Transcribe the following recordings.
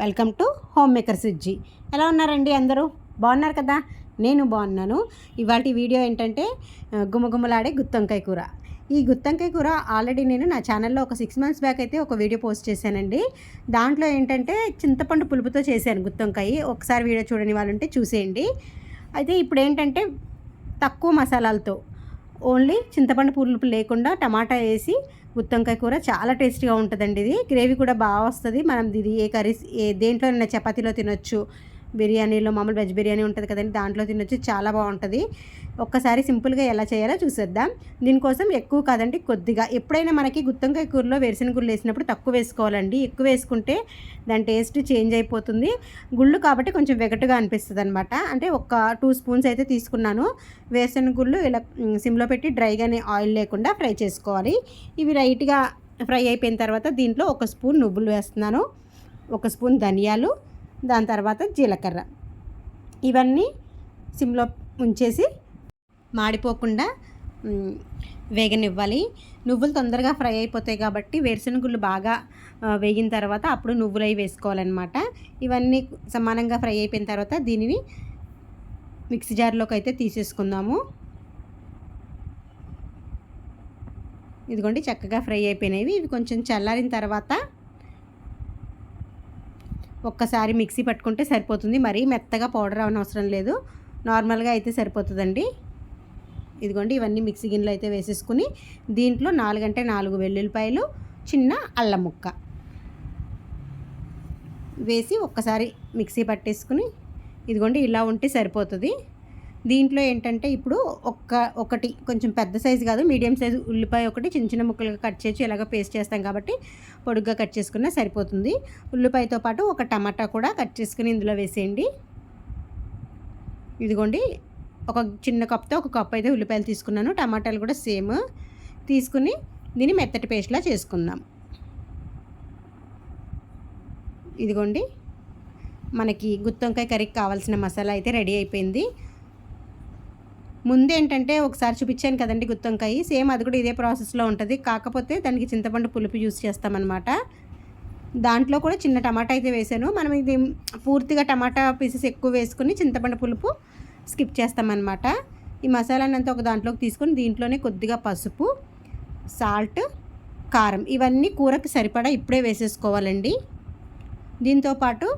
Welcome to home maker Sujji. ఎలా ఉన్నారండి అందరూ? బాగున్నారు కదా? నేను బాగున్నాను. ఇవాటి వీడియో ఏంటంటే గుమగుమలాడే గుత్తొంకాయ కూర. ఈ గుత్తంకాయ కూర ఆల్రెడీ నేను నా ఛానల్లో ఒక సిక్స్ మంత్స్ బ్యాక్ అయితే ఒక వీడియో పోస్ట్ చేశానండి. దాంట్లో ఏంటంటే చింతపండు పులుపుతో చేశాను గుత్తొంకాయ. ఒకసారి వీడియో చూడని వాళ్ళు ఉంటే చూసేయండి. అయితే ఇప్పుడు ఏంటంటే తక్కువ మసాలాలతో ఓన్లీ చింతపండు పులుపు లేకుండా టమాటా వేసి గుత్తొంకాయ కూర చాలా టేస్టీగా ఉంటుందండి ఇది. గ్రేవీ కూడా బాగా వస్తుంది. మనం ఇది ఏ కర్రీస్ ఏ దేంట్లో చపాతీలో తినొచ్చు. బిర్యానీలో మామూలు వెజ్ బిర్యానీ ఉంటుంది కదండి దాంట్లో తినొచ్చు చాలా బాగుంటుంది. ఒక్కసారి సింపుల్గా ఎలా చేయాలో చూసేద్దాం. దీనికోసం ఎక్కువ కాదండి కొద్దిగా. ఎప్పుడైనా మనకి గుత్తొంకాయ కూరలో వేరుశెనగ గుళ్ళు వేసినప్పుడు తక్కువ వేసుకోవాలండి. ఎక్కువ వేసుకుంటే దాని టేస్ట్ చేంజ్ అయిపోతుంది. గుళ్ళు కాబట్టి కొంచెం వెగటుగా అనిపిస్తుంది అనమాట అంటే ఒక టూ స్పూన్స్ అయితే తీసుకున్నాను. వేరుశెనగ గుళ్ళు ఇలా సిమ్లో పెట్టి డ్రైగానే ఆయిల్ లేకుండా ఫ్రై చేసుకోవాలి. ఇవి రైట్గా ఫ్రై అయిపోయిన తర్వాత దీంట్లో ఒక స్పూన్ నువ్వులు వేస్తున్నాను. ఒక స్పూన్ ధనియాలు దాని తర్వాత జీలకర్ర. ఇవన్నీ సిమ్లో ఉంచేసి మాడిపోకుండా వేగనివ్వాలి. నువ్వులు తొందరగా ఫ్రై అయిపోతాయి కాబట్టి వేరుశనగుళ్ళు బాగా వేగిన తర్వాత అప్పుడు నువ్వులు అవి వేసుకోవాలన్నమాట. ఇవన్నీ సమానంగా ఫ్రై అయిపోయిన తర్వాత దీనిని మిక్సీ జార్లోకి అయితే తీసేసుకుందాము. ఇదిగోండి చక్కగా ఫ్రై అయిపోయినవి. ఇవి కొంచెం చల్లారిన తర్వాత ఒక్కసారి మిక్సీ పట్టుకుంటే సరిపోతుంది. మరీ మెత్తగా పౌడర్ అవనవసరం లేదు. నార్మల్గా అయితే సరిపోతుందండి. ఇదిగోండి ఇవన్నీ మిక్సీ గిన్నెలు అయితే వేసేసుకుని దీంట్లో నాలుగంటే నాలుగు వెల్లుల్లిపాయలు చిన్న అల్లం ముక్క వేసి ఒక్కసారి మిక్సీ పట్టేసుకుని ఇదిగోండి ఇలా ఉంటే సరిపోతుంది. దీంట్లో ఏంటంటే ఇప్పుడు ఒక్క ఒకటి కొంచెం పెద్ద సైజు కాదు మీడియం సైజు ఉల్లిపాయ ఒకటి చిన్న చిన్న ముక్కలుగా కట్ చేసి ఇలాగ పేస్ట్ చేస్తాం కాబట్టి పొడుగ్గా కట్ చేసుకున్నా సరిపోతుంది. ఉల్లిపాయతో పాటు ఒక టమాటా కూడా కట్ చేసుకుని ఇందులో వేసేయండి. ఇదిగోండి ఒక చిన్న కప్తో ఒక కప్ అయితే ఉల్లిపాయలు తీసుకున్నాను టమాటాలు కూడా సేమ్. తీసుకుని దీన్ని మెత్తటి పేస్ట్లా చేసుకుందాం. ఇదిగోండి మనకి గుత్తొంకాయ కర్రీకి కావాల్సిన మసాలా అయితే రెడీ అయిపోయింది. ముందు ఏంటంటే ఒకసారి చూపించాను కదండి గుత్తొంకాయ. సేమ్ అది కూడా ఇదే ప్రాసెస్లో ఉంటుంది. కాకపోతే దానికి చింతపండు పులుపు యూస్ చేస్తామన్నమాట. దాంట్లో కూడా చిన్న టమాటా అయితే వేసాను. మనం ఇది పూర్తిగా టమాటా పీసెస్ ఎక్కువ వేసుకుని చింతపండు పులుపు స్కిప్ చేస్తామన్నమాట. ఈ మసాలాని అంతా ఒక దాంట్లోకి తీసుకొని దీంట్లోనే కొద్దిగా పసుపు సాల్ట్ కారం ఇవన్నీ కూరకి సరిపడా ఇప్పుడే వేసేసుకోవాలండి. దీంతో పాటు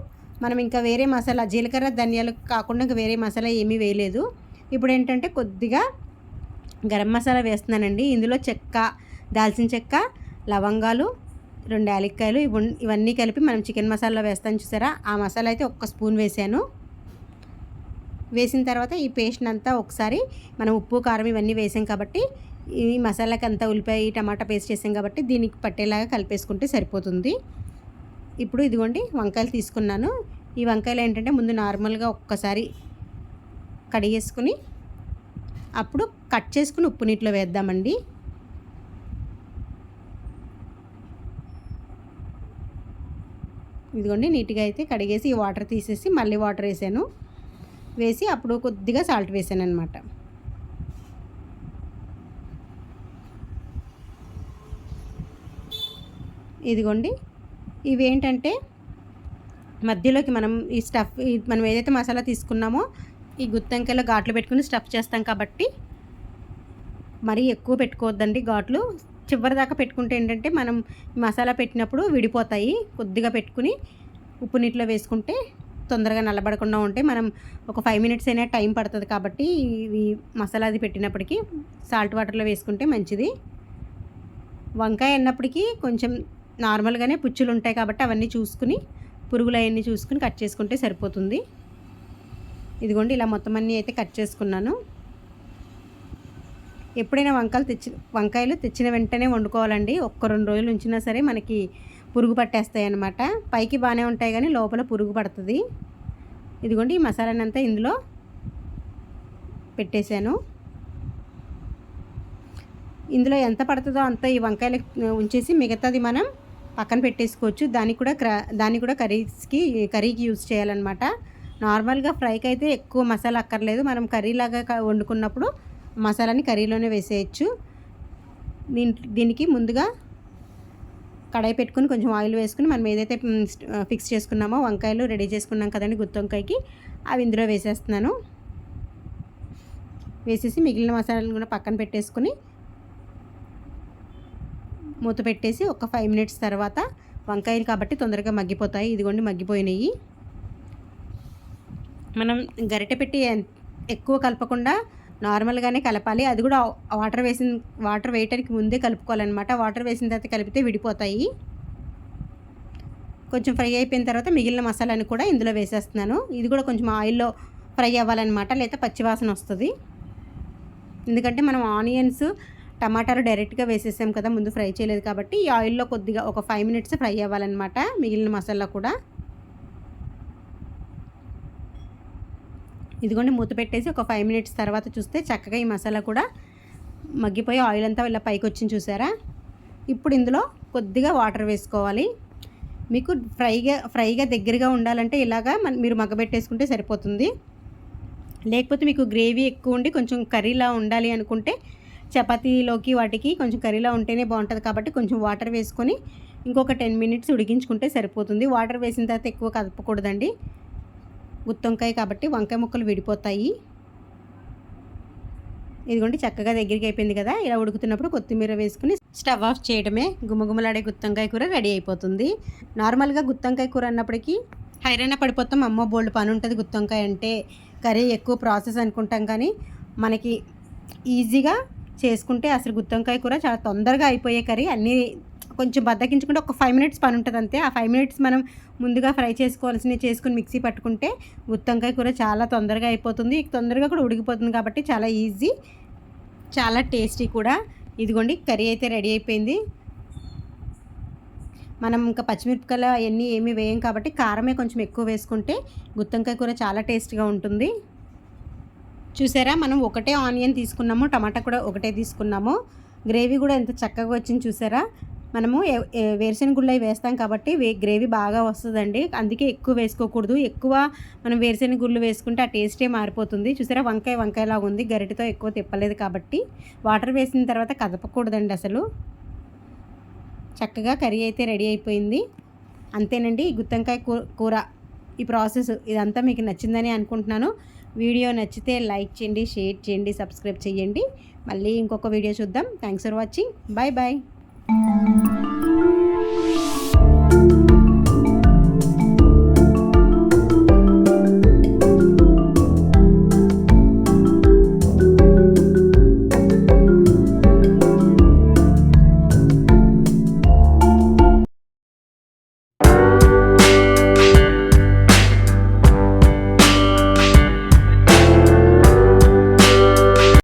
మనం ఇంకా వేరే మసాలా జీలకర్ర ధనియాలు కాకుండా ఇంకా వేరే మసాలా ఏమీ వేయలేదు. ఇప్పుడు ఏంటంటే కొద్దిగా గరం మసాలా వేస్తున్నానండి. ఇందులో చెక్క దాల్చిన చెక్క లవంగాలు రెండు యాలక్కాయలు ఇవన్నీ కలిపి మనం చికెన్ మసాలా వేస్తాం చూసారా? ఆ మసాలా అయితే ఒక్క స్పూన్ వేసాను. వేసిన తర్వాత ఈ పేస్ట్ అంతా ఒకసారి మనం ఉప్పు కారం ఇవన్నీ వేసాం కాబట్టి ఈ మసాలాకి అంతా ఉల్లిపాయ టమాటా పేస్ట్ చేసాం కాబట్టి దీనికి పట్టేలాగా కలిపేసుకుంటే సరిపోతుంది. ఇప్పుడు ఇదిగోండి వంకాయలు తీసుకున్నాను. ఈ వంకాయలు ఏంటంటే ముందు నార్మల్గా ఒక్కసారి కడిగేసుకుని అప్పుడు కట్ చేసుకుని ఉప్పు నీటిలో వేద్దామండి. ఇదిగోండి నీట్గా అయితే కడిగేసి ఈ వాటర్ తీసేసి మళ్ళీ వాటర్ వేసాను. వేసి అప్పుడు కొద్దిగా సాల్ట్ వేసాను అనమాట ఇదిగోండి ఇవి ఏంటంటే మధ్యలోకి మనం ఈ స్టఫ్ మనం ఏదైతే మసాలా తీసుకున్నామో ఈ గుత్తొంకాయలో ఘాట్లు పెట్టుకుని స్టఫ్ చేస్తాం కాబట్టి మరీ ఎక్కువ పెట్టుకోవద్దండి ఘాట్లు. చివరి దాకా పెట్టుకుంటే ఏంటంటే మనం మసాలా పెట్టినప్పుడు విడిపోతాయి. కొద్దిగా పెట్టుకుని ఉప్పు నీటిలో వేసుకుంటే తొందరగా నల్లబడకుండా ఉంటే మనం ఒక ఫైవ్ మినిట్స్ అయినా టైం పడుతుంది కాబట్టి ఇవి మసాలా అది పెట్టినప్పటికీ సాల్ట్ వాటర్లో వేసుకుంటే మంచిది. వంకాయ అన్నప్పటికీ కొంచెం నార్మల్గానే పుచ్చులు ఉంటాయి కాబట్టి అవన్నీ చూసుకుని పురుగులు అవన్నీ చూసుకుని కట్ చేసుకుంటే సరిపోతుంది. ఇదిగోండి ఇలా మొత్తం అన్నీ అయితే కట్ చేసుకున్నాను. ఎప్పుడైనా వంకాయలు తెచ్చి వంకాయలు తెచ్చిన వెంటనే వండుకోవాలండి. ఒక్క రెండు రోజులు ఉంచినా సరే మనకి పురుగు పట్టేస్తాయి అన్నమాట. పైకి బాగానే ఉంటాయి కానీ లోపల పురుగు పడుతుంది. ఇదిగోండి ఈ మసాలానంతా ఇందులో పెట్టేశాను. ఇందులో ఎంత పడుతుందో అంత ఈ వంకాయలు ఉంచేసి మిగతాది మనం పక్కన పెట్టేసుకోవచ్చు. దానికి కూడా క్ర దాన్ని కూడా కర్రీస్కి కర్రీకి యూజ్ చేయాలన్నమాట. నార్మల్గా ఫ్రైకి అయితే ఎక్కువ మసాలా అక్కర్లేదు. మనం కర్రీలాగా వండుకున్నప్పుడు మసాలాని కర్రీలోనే వేసేయచ్చు. దీని దీనికి ముందుగా కడాయి పెట్టుకుని కొంచెం ఆయిల్ వేసుకుని మనం ఏదైతే ఫిక్స్ చేసుకున్నామో వంకాయలు రెడీ చేసుకున్నాం కదండి గుత్తి వంకాయకి అవి ఇందులో వేసేస్తున్నాను. వేసేసి మిగిలిన మసాలాలను కూడా పక్కన పెట్టేసుకుని మూత పెట్టేసి ఒక ఫైవ్ మినిట్స్ తర్వాత వంకాయలు కాబట్టి తొందరగా మగ్గిపోతాయి. ఇదిగోండి మగ్గిపోయినాయి. మనం గరిటె పెట్టి ఎక్కువ కలపకుండా నార్మల్గానే కలపాలి. అది కూడా వాటర్ వేసిన వాటర్ వేయటానికి ముందే కలుపుకోవాలన్నమాట. వాటర్ వేసిన తర్వాత కలిపితే విడిపోతాయి. కొంచెం ఫ్రై అయిపోయిన తర్వాత మిగిలిన మసాలాని కూడా ఇందులో వేసేస్తున్నాను. ఇది కూడా కొంచెం ఆయిల్లో ఫ్రై అవ్వాలన్నమాట. లేదా పచ్చివాసన వస్తుంది. ఎందుకంటే మనం ఆనియన్స్ టమాటాలు డైరెక్ట్గా వేసేసాం కదా ముందు ఫ్రై చేయలేదు కాబట్టి ఈ ఆయిల్లో కొద్దిగా ఒక ఫైవ్ మినిట్స్ ఫ్రై అవ్వాలన్నమాట మిగిలిన మసాలా కూడా. ఇదిగోండి మూత పెట్టేసి ఒక ఫైవ్ మినిట్స్ తర్వాత చూస్తే చక్కగా ఈ మసాలా కూడా మగ్గిపోయి ఆయిల్ అంతా ఇలా పైకి వచ్చింది చూసారా? ఇప్పుడు ఇందులో కొద్దిగా వాటర్ వేసుకోవాలి. మీకు ఫ్రైగా ఫ్రైగా దగ్గరగా ఉండాలంటే ఇలాగా మన- మీరు మగ్గబెట్టేసుకుంటే సరిపోతుంది. లేకపోతే మీకు గ్రేవీ ఎక్కువ ఉండి కొంచెం కర్రీలా ఉండాలి అనుకుంటే చపాతీలోకి వాటికి కొంచెం కర్రీలా ఉంటేనే బాగుంటుంది కాబట్టి కొంచెం వాటర్ వేసుకొని ఇంకొక టెన్ మినిట్స్ ఉడికించుకుంటే సరిపోతుంది. వాటర్ వేసిన తర్వాత ఎక్కువ కదపకూడదండి. గుత్తొంకాయ కాబట్టి వంకాయ ముక్కలు విడిపోతాయి. ఇదిగోండి చక్కగా దగ్గరికి అయిపోయింది కదా. ఇలా ఉడుకుతున్నప్పుడు కొత్తిమీర వేసుకుని స్టవ్ ఆఫ్ చేయడమే. గుమగుమలాడే గుత్తంకాయ కూర రెడీ అయిపోతుంది. నార్మల్గా గుత్తంకాయ కూర అన్నప్పటికీ హైరైనా పడిపోతాం. అమ్మ బోల్డ్ పని ఉంటుంది గుత్తంకాయ అంటే. కర్రీ ఎక్కువ ప్రాసెస్ అనుకుంటాం కానీ మనకి ఈజీగా చేసుకుంటే అసలు గుత్తంకాయ కూర చాలా తొందరగా అయిపోయే కర్రీ. అన్నీ కొంచెం బద్దకించుకుంటే ఒక ఫైవ్ మినిట్స్ పని ఉంటుంది అంతే. ఆ ఫైవ్ మినిట్స్ మనం ముందుగా ఫ్రై చేసుకోవాల్సినవి చేసుకుని మిక్సీ పట్టుకుంటే ఉత్తంకాయ కూర చాలా తొందరగా అయిపోతుంది. తొందరగా కూడా ఉడికిపోతుంది కాబట్టి చాలా ఈజీ చాలా టేస్టీ కూడా. ఇదిగోండి కర్రీ అయితే రెడీ అయిపోయింది. మనం ఇంకా పచ్చిమిరపకాయలు అవన్నీ ఏమీ వేయం కాబట్టి కారమే కొంచెం ఎక్కువ వేసుకుంటే గుత్తంకాయ కూర చాలా టేస్ట్గా ఉంటుంది. చూసారా మనం ఒకటే ఆనియన్ తీసుకున్నాము టమాటా కూడా ఒకటే తీసుకున్నాము. గ్రేవీ కూడా ఎంత చక్కగా వచ్చింది చూసారా? మనము ఏ- వేరుశెనగ అవి వేస్తాం కాబట్టి వే గ్రేవీ బాగా వస్తుందండి. అందుకే ఎక్కువ వేసుకోకూడదు. ఎక్కువ మనం వేరుశెనగ గుళ్ళు వేసుకుంటే ఆ టేస్టే మారిపోతుంది. చూసారా? వంకాయ వంకాయలాగా ఉంది. గరిటతో ఎక్కువ తిప్పలేదు కాబట్టి వాటర్ వేసిన తర్వాత కదపకూడదండి అసలు. చక్కగా కర్రీ అయితే రెడీ అయిపోయింది. అంతేనండి. ఈ గుత్తంకాయ కూ- కూర ఈ ప్రాసెస్ ఇదంతా మీకు నచ్చిందని అనుకుంటున్నాను. వీడియో నచ్చితే లైక్ చేయండి షేర్ చేయండి సబ్స్క్రైబ్ చేయండి. మళ్ళీ ఇంకొక వీడియో చూద్దాం. Thanks for watching. Bye bye. Thank you.